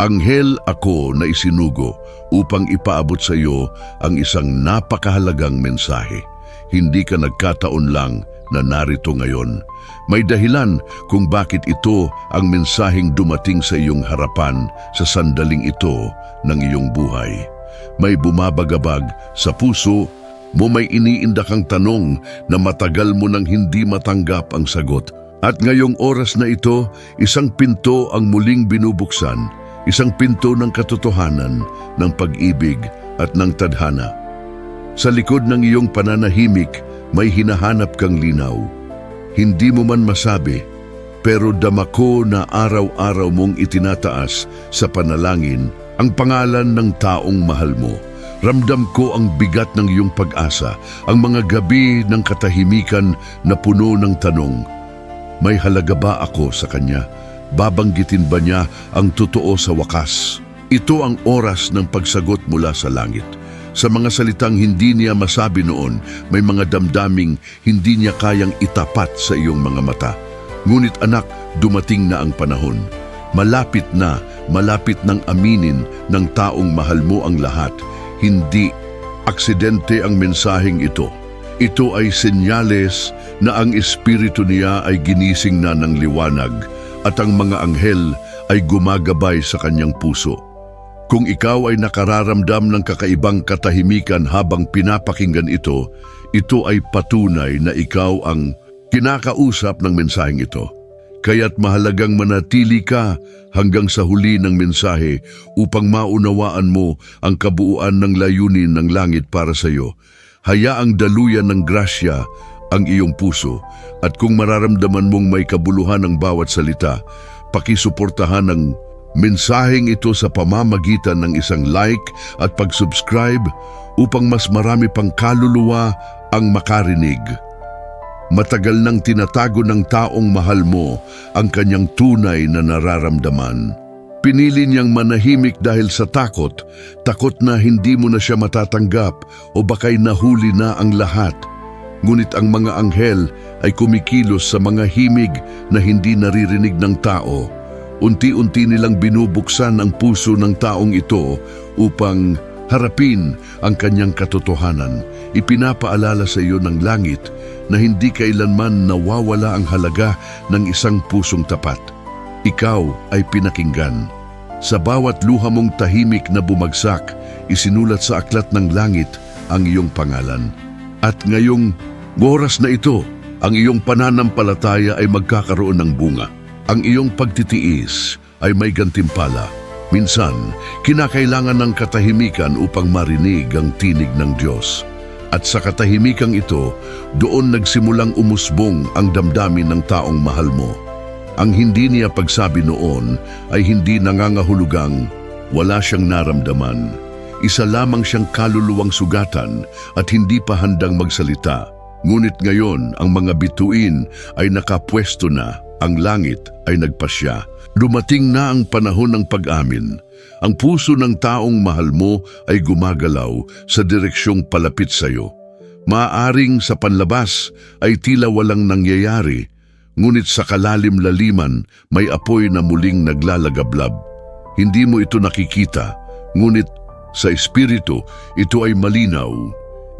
Anghel ako na isinugo upang ipaabot sa iyo ang isang napakahalagang mensahe. Hindi ka nagkataon lang na narito ngayon. May dahilan kung bakit ito ang mensaheng dumating sa iyong harapan sa sandaling ito ng iyong buhay. May bumabagabag sa puso mo may iniindakang tanong na matagal mo nang hindi matanggap ang sagot. At ngayong oras na ito, isang pinto ang muling binubuksan, isang pinto ng katotohanan, ng pag-ibig at ng tadhana. Sa likod ng iyong pananahimik, may hinahanap kang linaw. Hindi mo man masabi, pero dama ko na araw-araw mong itinataas sa panalangin ang pangalan ng taong mahal mo. Ramdam ko ang bigat ng iyong pag-asa, ang mga gabi ng katahimikan na puno ng tanong. May halaga ba ako sa kanya? Babanggitin ba niya ang totoo sa wakas? Ito ang oras ng pagsagot mula sa langit. Sa mga salitang hindi niya masabi noon, may mga damdaming hindi niya kayang itapat sa iyong mga mata. Ngunit anak, dumating na ang panahon. Malapit na, malapit ng aminin ng taong mahal mo ang lahat. Hindi aksidente ang mensaheng ito. Ito ay senyales na ang espiritu niya ay ginising na ng liwanag at ang mga anghel ay gumagabay sa kanyang puso. Kung ikaw ay nakararamdam ng kakaibang katahimikan habang pinapakinggan ito, ito ay patunay na ikaw ang kinakausap ng mensaheng ito. Kaya't mahalagang manatili ka hanggang sa huli ng mensahe upang maunawaan mo ang kabuuan ng layunin ng langit para sa iyo. Hayaang daluyan ng grasya ang iyong puso at kung mararamdaman mong may kabuluhan ng bawat salita, pakisuportahan ng mensaheng ito sa pamamagitan ng isang like at pag-subscribe upang mas marami pang kaluluwa ang makarinig. Matagal nang tinatago ng taong mahal mo ang kanyang tunay na nararamdaman. Pinili niyang manahimik dahil sa takot, takot na hindi mo na siya matatanggap o baka'y nahuli na ang lahat. Ngunit ang mga anghel ay kumikilos sa mga himig na hindi naririnig ng tao. Unti-unti nilang binubuksan ang puso ng taong ito upang harapin ang kanyang katotohanan. Ipinapaalala sa iyo ng langit na hindi kailanman nawawala ang halaga ng isang pusong tapat. Ikaw ay pinakinggan. Sa bawat luha mong tahimik na bumagsak, isinulat sa aklat ng langit ang iyong pangalan. At ngayong oras na ito, ang iyong pananampalataya ay magkakaroon ng bunga. Ang iyong pagtitiis ay may gantimpala. Minsan, kinakailangan ng katahimikan upang marinig ang tinig ng Diyos. At sa katahimikang ito, doon nagsimulang umusbong ang damdamin ng taong mahal mo. Ang hindi niya pagsabi noon ay hindi nangangahulugang wala siyang naramdaman. Isa lamang siyang kaluluwang sugatan at hindi pa handang magsalita. Ngunit ngayon ang mga bituin ay nakapwesto na, ang langit ay nagpasya. Dumating na ang panahon ng pag-amin. Ang puso ng taong mahal mo ay gumagalaw sa direksyong palapit sa iyo. Maaring sa panlabas ay tila walang nangyayari, ngunit sa kalalim-laliman may apoy na muling naglalagablab. Hindi mo ito nakikita, ngunit sa espiritu ito ay malinaw.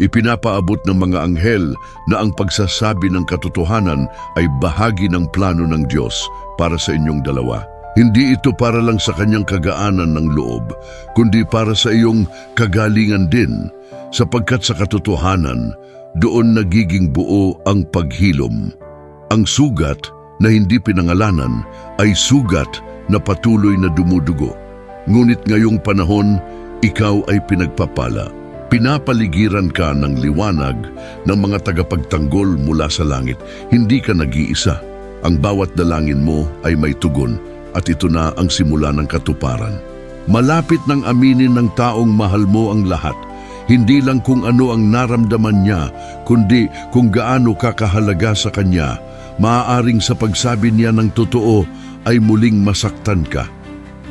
Ipinapaabot ng mga anghel na ang pagsasabi ng katotohanan ay bahagi ng plano ng Diyos para sa inyong dalawa. Hindi ito para lang sa kanyang kagaanan ng loob, kundi para sa iyong kagalingan din, sapagkat sa katotohanan, doon nagiging buo ang paghilom. Ang sugat na hindi pinangalanan ay sugat na patuloy na dumudugo. Ngunit ngayong panahon, ikaw ay pinagpapala. Pinapaligiran ka ng liwanag ng mga tagapagtanggol mula sa langit. Hindi ka nag-iisa. Ang bawat dalangin mo ay may tugon at ito na ang simula ng katuparan. Malapit ng aminin ng taong mahal mo ang lahat. Hindi lang kung ano ang naramdaman niya, kundi kung gaano kakahalaga sa kanya. Maaaring sa pagsabi niya ng totoo ay muling masaktan ka.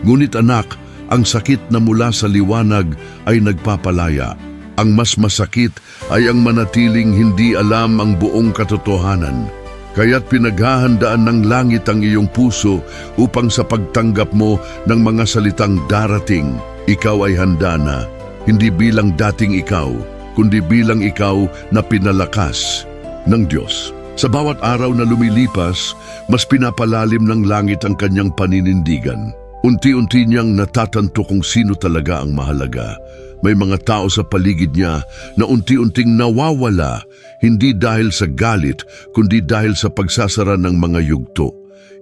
Ngunit anak, ang sakit na mula sa liwanag ay nagpapalaya. Ang mas masakit ay ang manatiling hindi alam ang buong katotohanan. Kaya't pinaghahandaan ng langit ang iyong puso upang sa pagtanggap mo ng mga salitang darating, ikaw ay handa na, hindi bilang dating ikaw, kundi bilang ikaw na pinalakas ng Diyos. Sa bawat araw na lumilipas, mas pinapalalim ng langit ang kanyang paninindigan. Unti-unti niyang natatanto kung sino talaga ang mahalaga. May mga tao sa paligid niya na unti-unting nawawala, hindi dahil sa galit, kundi dahil sa pagsasara ng mga yugto.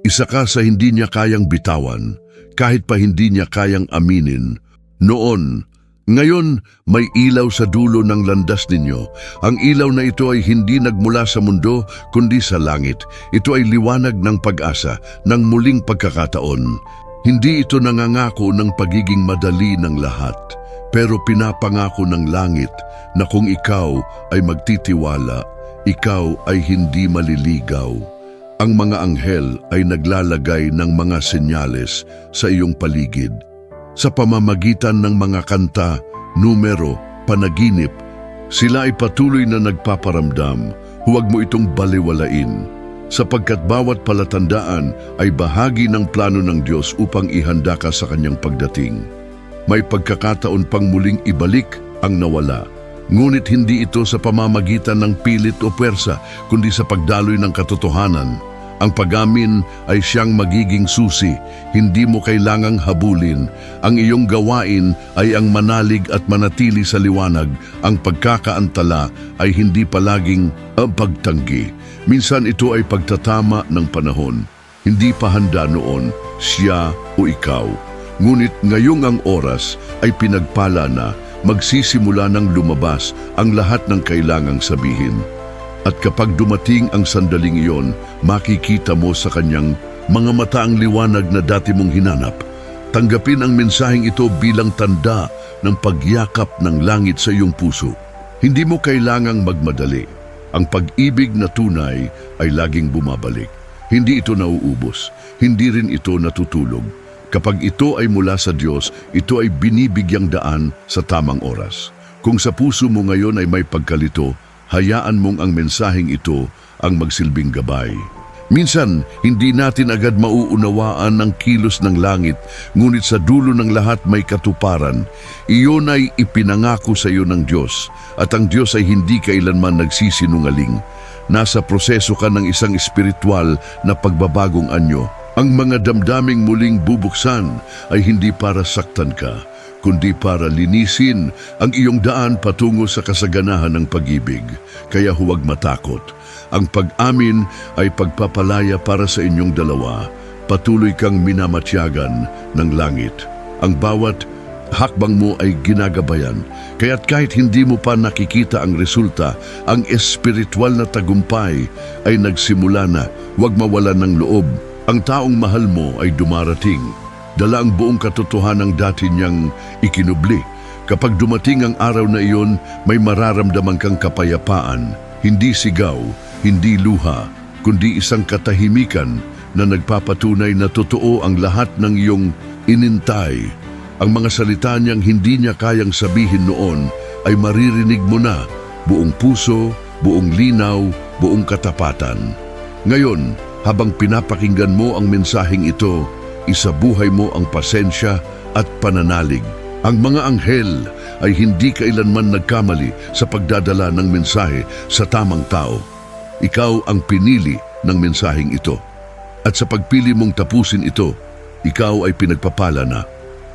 Isa ka sa hindi niya kayang bitawan, kahit pa hindi niya kayang aminin. Noon, ngayon, may ilaw sa dulo ng landas ninyo. Ang ilaw na ito ay hindi nagmula sa mundo, kundi sa langit. Ito ay liwanag ng pag-asa, ng muling pagkakataon. Hindi ito nangangako ng pagiging madali ng lahat, pero pinapangako ng langit na kung ikaw ay magtitiwala, ikaw ay hindi maliligaw. Ang mga anghel ay naglalagay ng mga senyales sa iyong paligid sa pamamagitan ng mga kanta, numero, panaginip, sila ay patuloy na nagpaparamdam, huwag mo itong baliwalain. Sapagkat bawat palatandaan ay bahagi ng plano ng Diyos upang ihanda ka sa kanyang pagdating. May pagkakataon pang muling ibalik ang nawala. Ngunit hindi ito sa pamamagitan ng pilit o pwersa, kundi sa pagdaloy ng katotohanan. Ang pag-amin ay siyang magiging susi, hindi mo kailangang habulin. Ang iyong gawain ay ang manalig at manatili sa liwanag. Ang pagkakaantala ay hindi palaging ang pagtanggi. Minsan ito ay pagtatama ng panahon. Hindi pa handa noon, siya o ikaw. Ngunit ngayong ang oras ay pinagpala na magsisimula ng lumabas ang lahat ng kailangang sabihin. At kapag dumating ang sandaling iyon, makikita mo sa kanyang mga mata ang liwanag na dati mong hinanap. Tanggapin ang mensaheng ito bilang tanda ng pagyakap ng langit sa iyong puso. Hindi mo kailangang magmadali. Ang pag-ibig na tunay ay laging bumabalik. Hindi ito nauubos. Hindi rin ito natutulog. Kapag ito ay mula sa Diyos, ito ay binibigyang daan sa tamang oras. Kung sa puso mo ngayon ay may pagkalito, hayaan mong ang mensaheng ito ang magsilbing gabay. Minsan, hindi natin agad mauunawaan ang kilos ng langit, ngunit sa dulo ng lahat may katuparan. Iyon ay ipinangako sa iyo ng Diyos, at ang Diyos ay hindi kailanman nagsisinungaling. Nasa proseso ka ng isang espiritual na pagbabagong anyo. Ang mga damdaming muling bubuksan ay hindi para saktan ka, kundi para linisin ang iyong daan patungo sa kasaganahan ng pag-ibig. Kaya huwag matakot. Ang pag-amin ay pagpapalaya para sa inyong dalawa. Patuloy kang minamatyagan ng langit. Ang bawat hakbang mo ay ginagabayan. Kaya't kahit hindi mo pa nakikita ang resulta, ang espiritual na tagumpay ay nagsimula na. Huwag mawalan ng loob. Ang taong mahal mo ay dumarating. Dala ang buong katotohanan ng dati niyang ikinubli. Kapag dumating ang araw na iyon, may mararamdaman kang kapayapaan, hindi sigaw, hindi luha, kundi isang katahimikan na nagpapatunay na totoo ang lahat ng iyong inintay. Ang mga salita niyang hindi niya kayang sabihin noon ay maririnig mo na buong puso, buong linaw, buong katapatan. Ngayon, habang pinapakinggan mo ang mensaheng ito, isabuhay mo ang pasensya at pananalig. Ang mga anghel ay hindi kailanman nagkamali sa pagdadala ng mensahe sa tamang tao. Ikaw ang pinili ng mensaheng ito. At sa pagpili mong tapusin ito, ikaw ay pinagpapala na.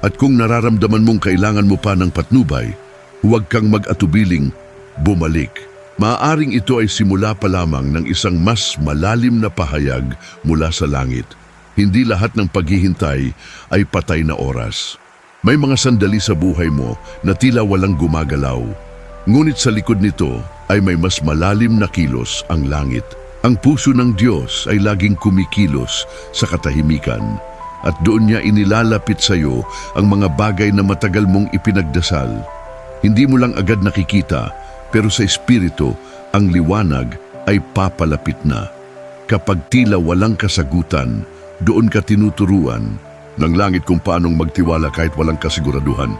At kung nararamdaman mong kailangan mo pa ng patnubay, huwag kang mag-atubiling bumalik. Maaring ito ay simula pa lamang ng isang mas malalim na pahayag mula sa langit. Hindi lahat ng paghihintay ay patay na oras. May mga sandali sa buhay mo na tila walang gumagalaw. Ngunit sa likod nito ay may mas malalim na kilos ang langit. Ang puso ng Diyos ay laging kumikilos sa katahimikan at doon niya inilalapit sa iyo ang mga bagay na matagal mong ipinagdasal. Hindi mo lang agad nakikita pero sa espiritu ang liwanag ay papalapit na. Kapag tila walang kasagutan, doon ka tinuturuan ng langit kung paanong magtiwala kahit walang kasiguraduhan.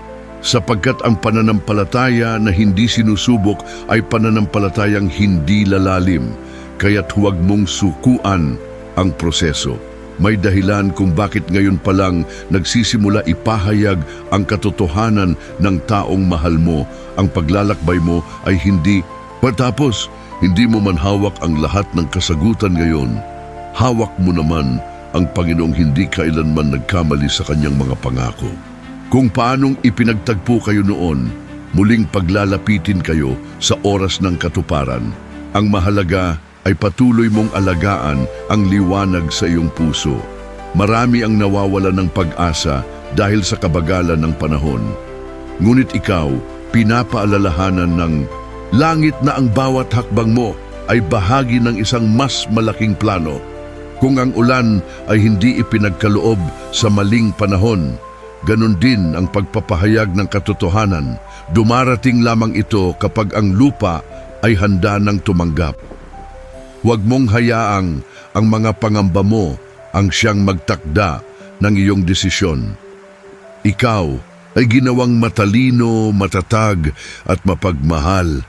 Sapagkat ang pananampalataya na hindi sinusubok ay pananampalatayang hindi lalalim. kaya't huwag mong sukuan ang proseso. May dahilan kung bakit ngayon pa lang nagsisimula ipahayag ang katotohanan ng taong mahal mo. Ang paglalakbay mo ay hindi patapos. Hindi mo man hawak ang lahat ng kasagutan ngayon. Hawak mo naman ang Panginoong hindi kailanman nagkamali sa kanyang mga pangako. Kung paanong ipinagtagpo kayo noon, muling paglalapitin kayo sa oras ng katuparan. Ang mahalaga ay patuloy mong alagaan ang liwanag sa iyong puso. Marami ang nawawala ng pag-asa dahil sa kabagalan ng panahon. Ngunit ikaw, pinapaalalahanan ng langit na ang bawat hakbang mo ay bahagi ng isang mas malaking plano. Kung ang ulan ay hindi ipinagkaloob sa maling panahon, ganun din ang pagpapahayag ng katotohanan. Dumarating lamang ito kapag ang lupa ay handa ng tumanggap. Huwag mong hayaang ang mga pangamba mo ang siyang magtakda ng iyong desisyon. Ikaw ay ginawang matalino, matatag at mapagmahal.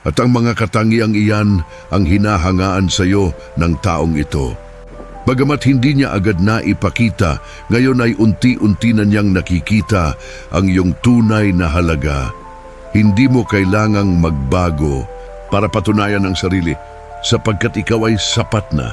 At ang mga katangiang iyan ang hinahangaan sa iyo ng taong ito. Bagamat hindi niya agad na ipakita, ngayon ay unti-unti na niyang nakikita ang iyong tunay na halaga. Hindi mo kailangang magbago para patunayan ang sarili sapagkat ikaw ay sapat na.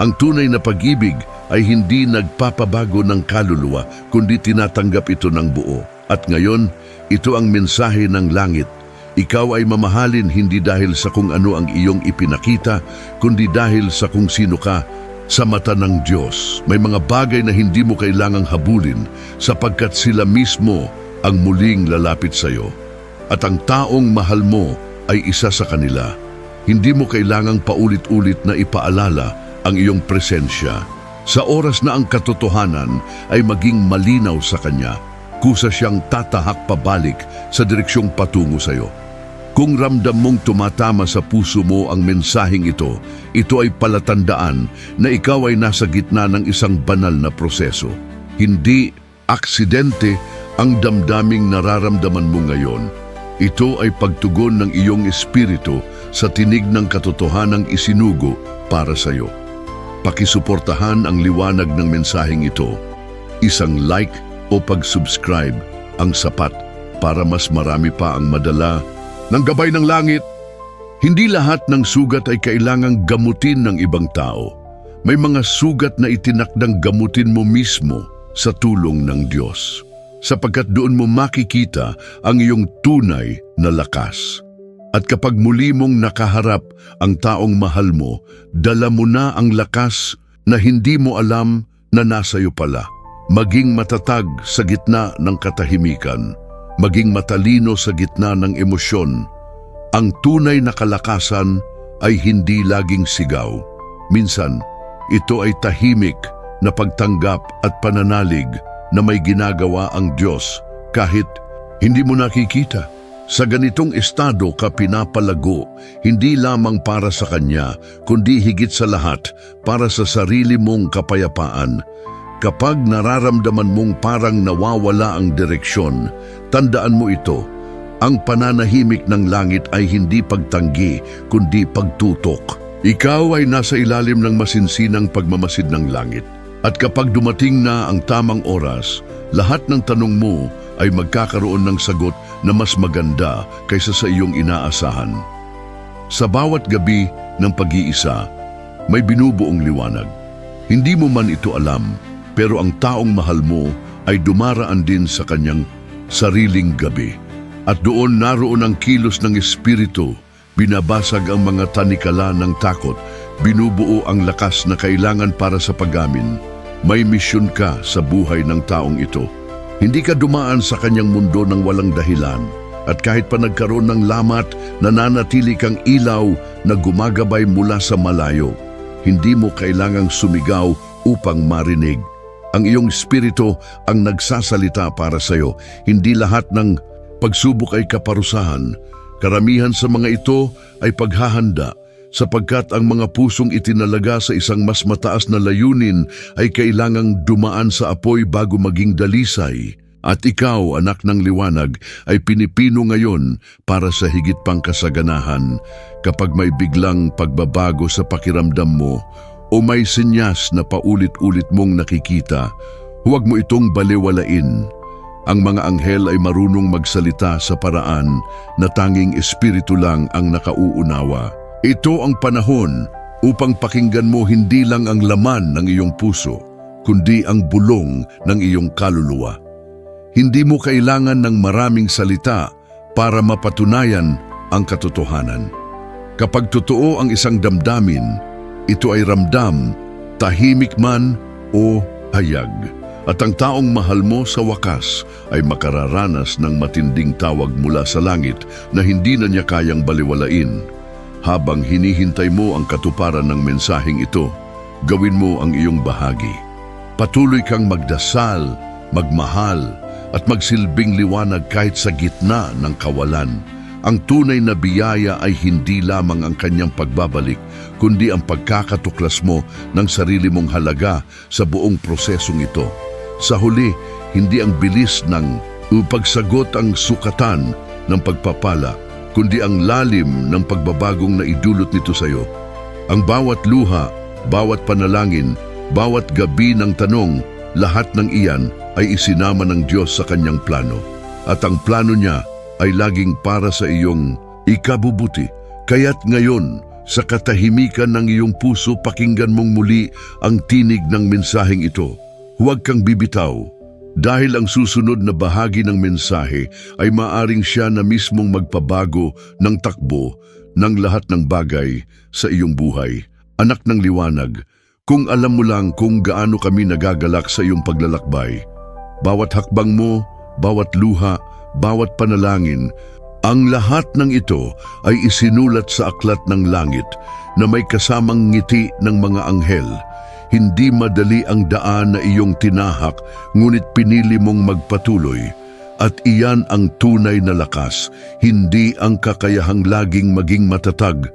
Ang tunay na pag-ibig ay hindi nagpapabago ng kaluluwa kundi tinatanggap ito ng buo. At ngayon, ito ang mensahe ng langit. Ikaw ay mamahalin hindi dahil sa kung ano ang iyong ipinakita, kundi dahil sa kung sino ka sa mata ng Diyos. May mga bagay na hindi mo kailangang habulin sapagkat sila mismo ang muling lalapit sa iyo. At ang taong mahal mo ay isa sa kanila. Hindi mo kailangang paulit-ulit na ipaalala ang iyong presensya. Sa oras na ang katotohanan ay maging malinaw sa Kanya, kusa siyang tatahak pabalik sa direksyong patungo sa iyo. Kung ramdam mong tumatama sa puso mo ang mensaheng ito, ito ay palatandaan na ikaw ay nasa gitna ng isang banal na proseso. Hindi aksidente ang damdaming nararamdaman mo ngayon. Ito ay pagtugon ng iyong espiritu sa tinig ng katotohanang isinugo para sa iyo. Pakisuportahan ang liwanag ng mensaheng ito. Isang like o pag-subscribe ang sapat para mas marami pa ang madala ng gabay ng langit. Hindi lahat ng sugat ay kailangang gamutin ng ibang tao. May mga sugat na itinakdang gamutin mo mismo sa tulong ng Diyos. Sapagkat doon mo makikita ang iyong tunay na lakas. At kapag muli mong nakaharap ang taong mahal mo, dala mo na ang lakas na hindi mo alam na nasa iyo pala. Maging matatag sa gitna ng katahimikan maging matalino sa gitna ng emosyon. Ang tunay na kalakasan ay hindi laging sigaw. Minsan, ito ay tahimik na pagtanggap at pananalig na may ginagawa ang Diyos kahit hindi mo nakikita. Sa ganitong estado ka pinapalago, hindi lamang para sa Kanya, kundi higit sa lahat para sa sarili mong kapayapaan. Kapag nararamdaman mong parang nawawala ang direksyon, tandaan mo ito. Ang pananahimik ng langit ay hindi pagtanggi, kundi pagtutok. Ikaw ay nasa ilalim ng masinsinang pagmamasid ng langit. At kapag dumating na ang tamang oras, lahat ng tanong mo ay magkakaroon ng sagot na mas maganda kaysa sa iyong inaasahan. Sa bawat gabi ng pag-iisa, may binubuong liwanag. Hindi mo man ito alam, pero ang taong mahal mo ay dumaraan din sa kanyang sariling gabi. At doon naroon ang kilos ng Espiritu, binabasag ang mga tanikala ng takot, binubuo ang lakas na kailangan para sa pagamin. May misyon ka sa buhay ng taong ito. Hindi ka dumaan sa kanyang mundo ng walang dahilan. At kahit pa nagkaroon ng lamat, nananatili kang ilaw na gumagabay mula sa malayo. Hindi mo kailangang sumigaw upang marinig. Ang iyong espiritu ang nagsasalita para sa iyo. Hindi lahat ng pagsubok ay kaparusahan. Karamihan sa mga ito ay paghahanda sapagkat ang mga pusong itinalaga sa isang mas mataas na layunin ay kailangang dumaan sa apoy bago maging dalisay. At ikaw, anak ng liwanag, ay pinipino ngayon para sa higit pang kasaganahan kapag may biglang pagbabago sa pakiramdam mo o may sinyas na paulit-ulit mong nakikita, huwag mo itong baliwalain. Ang mga anghel ay marunong magsalita sa paraan na tanging espiritu lang ang nakauunawa. Ito ang panahon upang pakinggan mo hindi lang ang laman ng iyong puso, kundi ang bulong ng iyong kaluluwa. Hindi mo kailangan ng maraming salita para mapatunayan ang katotohanan. Kapag totoo ang isang damdamin, ito ay ramdam, tahimik man o hayag. At ang taong mahal mo sa wakas ay makararanas ng matinding tawag mula sa langit na hindi na niya kayang baliwalain. Habang hinihintay mo ang katuparan ng mensaheng ito, gawin mo ang iyong bahagi. Patuloy kang magdasal, magmahal, at magsilbing liwanag kahit sa gitna ng kawalan. Ang tunay na biyaya ay hindi lamang ang kanyang pagbabalik, kundi ang pagkakatuklas mo ng sarili mong halaga sa buong prosesong ito. Sa huli, hindi ang bilis ng upagsagot ang sukatan ng pagpapala, kundi ang lalim ng pagbabagong naidulot nito sa iyo. Ang bawat luha, bawat panalangin, bawat gabi ng tanong, lahat ng iyan ay isinama ng Diyos sa kanyang plano. At ang plano niya ay laging para sa iyong ikabubuti. Kaya't ngayon, sa katahimikan ng iyong puso, pakinggan mong muli ang tinig ng mensaheng ito. Huwag kang bibitaw, dahil ang susunod na bahagi ng mensahe ay maaring siya na mismong magpabago ng takbo ng lahat ng bagay sa iyong buhay. Anak ng liwanag, kung alam mo lang kung gaano kami nagagalak sa iyong paglalakbay, bawat hakbang mo, bawat luha, bawat panalangin, ang lahat ng ito ay isinulat sa aklat ng langit na may kasamang ngiti ng mga anghel. Hindi madali ang daan na iyong tinahak, ngunit pinili mong magpatuloy. At iyan ang tunay na lakas, hindi ang kakayahang laging maging matatag,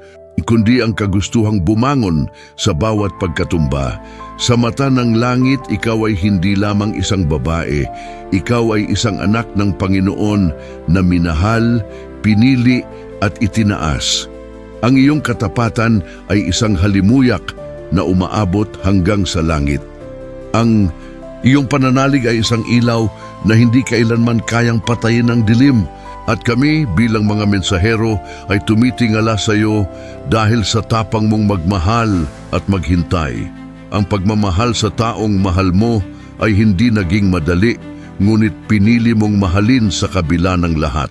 kundi ang kagustuhang bumangon sa bawat pagkatumba. Sa mata ng langit, ikaw ay hindi lamang isang babae, ikaw ay isang anak ng Panginoon na minahal, pinili at itinaas. Ang iyong katapatan ay isang halimuyak na umaabot hanggang sa langit. Ang iyong pananalig ay isang ilaw na hindi kailanman kayang patayin ng dilim at kami bilang mga mensahero ay tumitingala sa iyo dahil sa tapang mong magmahal at maghintay. Ang pagmamahal sa taong mahal mo ay hindi naging madali, ngunit pinili mong mahalin sa kabila ng lahat.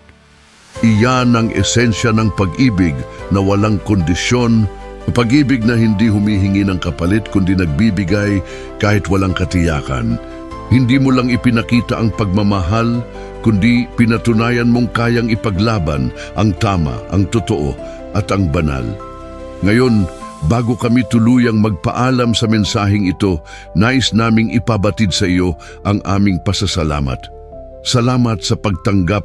Iyan ang esensya ng pag-ibig na walang kondisyon, pag-ibig na hindi humihingi ng kapalit kundi nagbibigay kahit walang katiyakan. Hindi mo lang ipinakita ang pagmamahal, kundi pinatunayan mong kayang ipaglaban ang tama, ang totoo at ang banal. Ngayon, bago kami tuluyang magpaalam sa mensaheng ito, nais naming ipabatid sa iyo ang aming pasasalamat. Salamat sa pagtanggap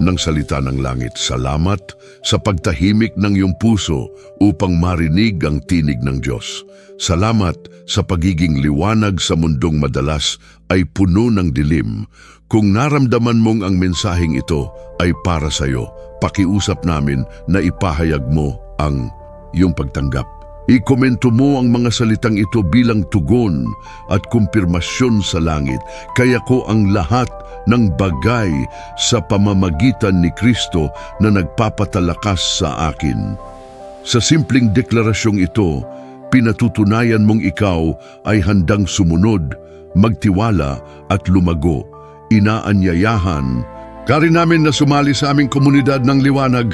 ng salita ng langit. Salamat sa pagtahimik ng iyong puso upang marinig ang tinig ng Diyos. Salamat sa pagiging liwanag sa mundong madalas ay puno ng dilim. Kung naramdaman mong ang mensaheng ito ay para sa iyo, pakiusap namin na ipahayag mo ang iyong pagtanggap. Ikomento mo ang mga salitang ito bilang tugon at kumpirmasyon sa langit. Kaya ko ang lahat ng bagay sa pamamagitan ni Kristo na nagpapatalakas sa akin. Sa simpleng deklarasyong ito, pinatutunayan mong ikaw ay handang sumunod, magtiwala at lumago. Inaanyayahan, kari namin na sumali sa aming komunidad ng liwanag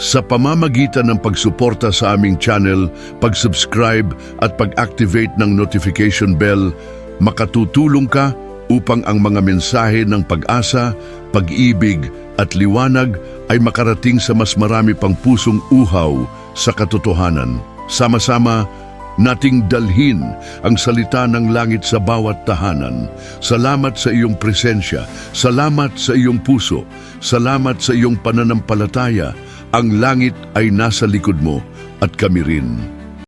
sa pamamagitan ng pagsuporta sa aming channel, pag-subscribe at pag-activate ng notification bell, makatutulong ka upang ang mga mensahe ng pag-asa, pag-ibig at liwanag ay makarating sa mas marami pang pusong uhaw sa katotohanan. Sama-sama, nating dalhin ang salita ng langit sa bawat tahanan. Salamat sa iyong presensya, salamat sa iyong puso, salamat sa iyong pananampalataya. Ang langit ay nasa likod mo at kami rin.